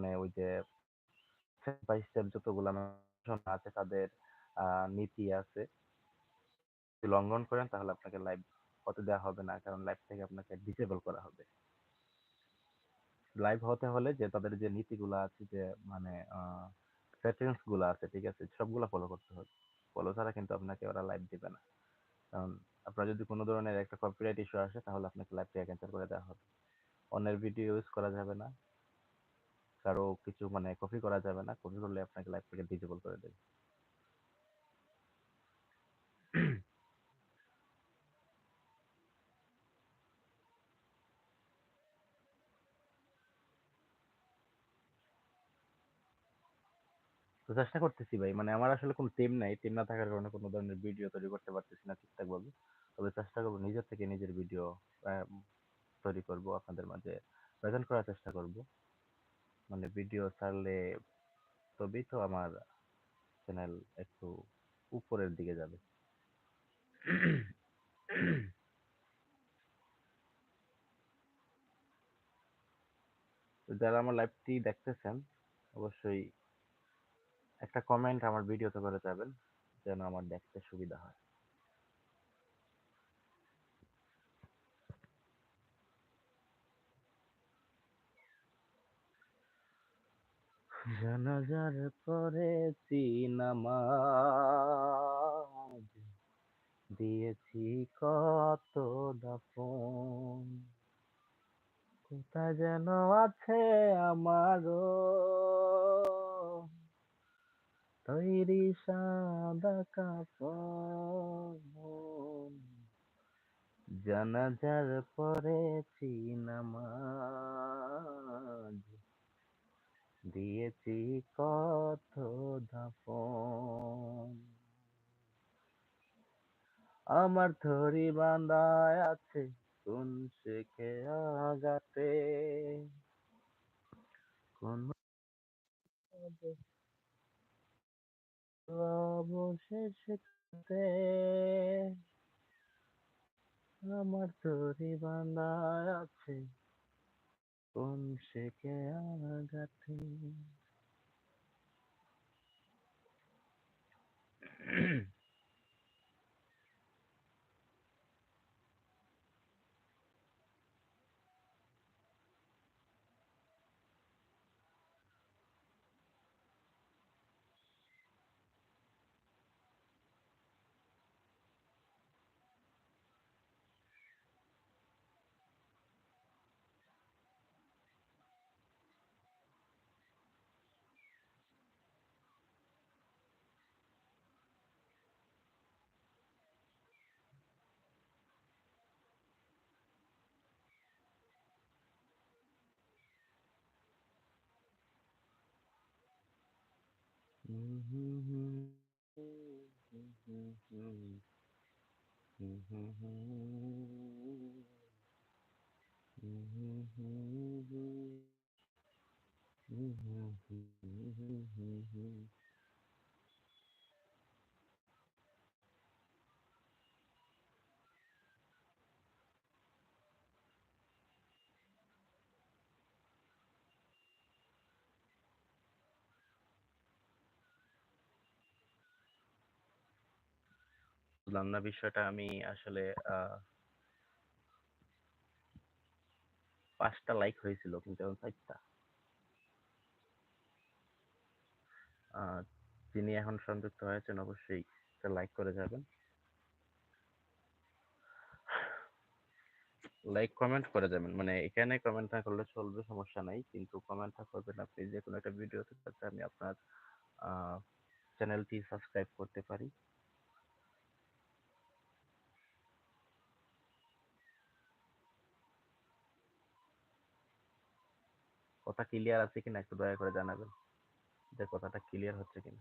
মানে ওই যে বাই স্টেপ যতগুলা আছে তাদের নীতি আছে, যদি লঙ্ঘন করেন তাহলে আপনাকে লাইভ হতে দেওয়া হবে না, কারণ লাইভ থেকে আপনাকে ডিসেবল করা হবে। লাইভ হতে হলে যে তাদের যে নীতিগুলো আছে যে মানে সেটিংসগুলো আছে, ঠিক আছে, সবগুলো ফলো করতে হবে। ফলো ছাড়া কিন্তু আপনাকে ওরা লাইভ দিবে না। কারণ আপনার যদি কোনো ধরনের একটা কপিরাইট ইস্যু আসে তাহলে আপনাকে লাইভ থেকে ক্যান্সেল করে দেওয়া হবে। অন্যের ভিডিও ইউজ করা যাবে না। কারও কিছু মানে কপি করা যাবে না। কপি করলে আপনাকে লাইভ থেকে ডিসেবল করে দেবে। তো চেষ্টা করতেছি ভাই। মানে আমার আসলে কোনো টিম নাই। টিম না থাকার কারণে কোনো ধরনের ভিডিও তৈরি করতে পারতেছি না ঠিকঠাক ভাবে। তবে চেষ্টা করব নিজের থেকে নিজের ভিডিও তৈরি করব, আপনাদের মাঝে প্রেজেন্ট করার চেষ্টা করব। মানে ভিডিও ছাড়লে তবেই তো আমার চ্যানেল একটু উপরের দিকে যাবে। যারা আমার লাইভটি দেখতেছেন, অবশ্যই একটা কমেন্ট আমার ভিডিওতে করে যাবেন, যেন আমার দেখতে সুবিধা হয়। জানাজার পরে নামাজ। দিয়েছি কত দাফন। কোথায় যেন আছে আমারও। তৈরি সাদা কাপড়। জানাজার পরেছি নামাজ। দিয়েছি কত দাপন আমার থরি বান্দায় আছে, কোন শেখে আগাতে কোন অবশেষে আমার তরি বান্দায় আছে, কোন শেখে আগাতে Mm-hmm. বুঝলাম না বিষয়টা। আমি আসলে পাঁচটা লাইক হয়েছিল, কিন্তু এখন চারটা। যিনি এখন সংযুক্ত হয়েছেন, অবশ্যই লাইক করে যাবেন। লাইক কমেন্ট করে যাবেন। মানে এখানে কমেন্ট না করলে চলবে, সমস্যা নাই। কিন্তু কমেন্টটা করবেন আপনি যে কোনো একটা ভিডিওতে যাতে আমি আপনার চ্যানেলটি সাবস্ক্রাইব করতে পারি। কথা ক্লিয়ার আছে কিনা একটু দয়া করে জানাবেন যে কথাটা ক্লিয়ার হচ্ছে কিনা।